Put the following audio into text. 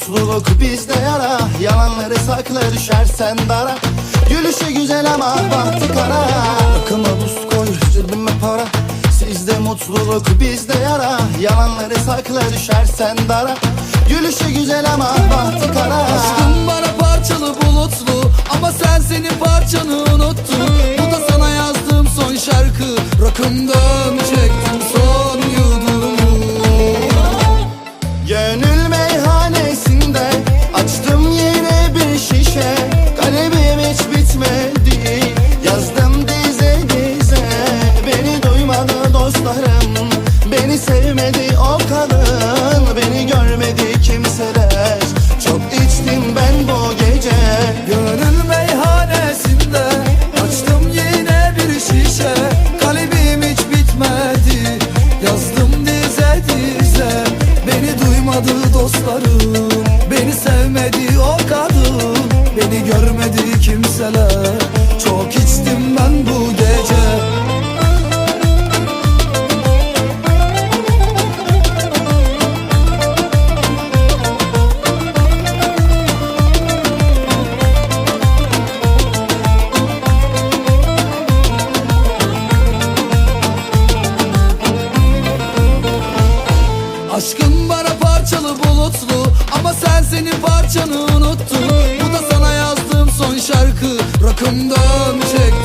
mutluluk bizde yara. Yalanları sakla düşersen dara. Gülüşü güzel ama bahtı kara Akıma buz koy cebime para. Sizde mutluluk bizde yara. Yalanları sakla düşersen dara. Gülüşü güzel ama bahtı kara dostlarım. Beni sevmedi o kadın Beni görmedi kimseler. Çok içtim ben bu gece. Gönül meyhanesinde Açtım yine bir şişe. Kalemim hiç bitmedi Yazdım dize dize. Beni duymadı dostlarım Beni sevmedi o kadın. Beni görmedi kimseler. Çok içtim parçalı bulutlu. Ama sen senin parçanı unuttun. Bu da sana yazdığım son şarkı. Rakımdan çek